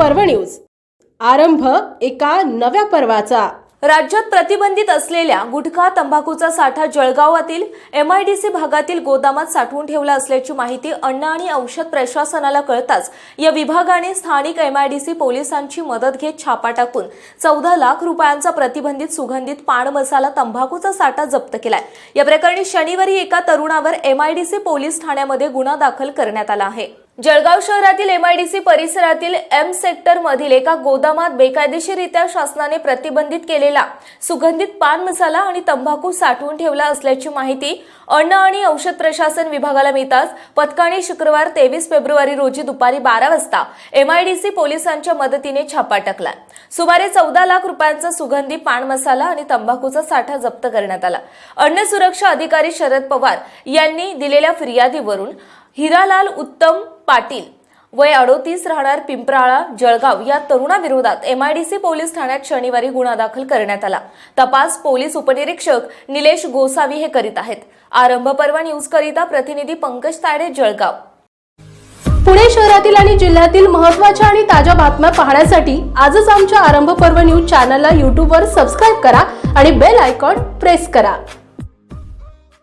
पर्व न्यूज. आरंभ एका नव्या पर्वाचा. राज्यात प्रतिबंधित असलेल्या गुटखा तंबाखूचा साठा जळगावातील एमआयडीसी भागातील गोदामात साठवून ठेवला असल्याची माहिती अन्न आणि औषध प्रशासनाला कळताच या विभागाने स्थानिक एमआयडीसी पोलिसांची मदत घेत छापा टाकून चौदा लाख रुपयांचा प्रतिबंधित सुगंधित पान मसाला तंबाखूचा साठा जप्त केलाय. या प्रकरणी शनिवारी एका तरुणावर एमआयडीसी पोलीस ठाण्यामध्ये गुन्हा दाखल करण्यात आला आहे. जळगाव शहरातील एमआयडीसी परिसरातील एम सेक्टर मधील एका गोदामात बेकायदेशीरित्या शासनाने प्रतिबंधित केलेला सुगंधित पान मसाला आणि तंबाखू साठवून ठेवला असल्याची माहिती अन्न आणि औषध प्रशासन विभागाला मिळताच पथकाने शुक्रवार तेवीस फेब्रुवारी रोजी दुपारी बारा वाजता एमआयडीसी पोलिसांच्या मदतीने छापा टाकला. सुमारे चौदा लाख रुपयांचा सुगंधी पान मसाला आणि तंबाखूचा साठा जप्त करण्यात आला. अन्न सुरक्षा अधिकारी शरद पवार यांनी दिलेल्या फिर्यादीवरून हिरालाल उत्तम पाटील. वय अडोतीस राहणार पिंपराळा जळगाव या तरुणाविरोधात M I D C police ठाण्यात शनिवारी गुन्हा दाखल करण्यात आला. तपास पोलीस उपनिरीक्षक निलेश गोसावी हे करीत आहेत. आरंभ पर्व न्यूज करिता प्रतिनिधी पंकज ताडे जळगाव. पुणे शहरातील आणि जिल्ह्यातील महत्त्वाच्या आणि ताज्या बातम्या पाहण्यासाठी आजच आमच्या आरंभ पर्व न्यूज चॅनलला यूट्यूबवर सबस्क्राईब करा आणि बेल आयकॉन प्रेस करा.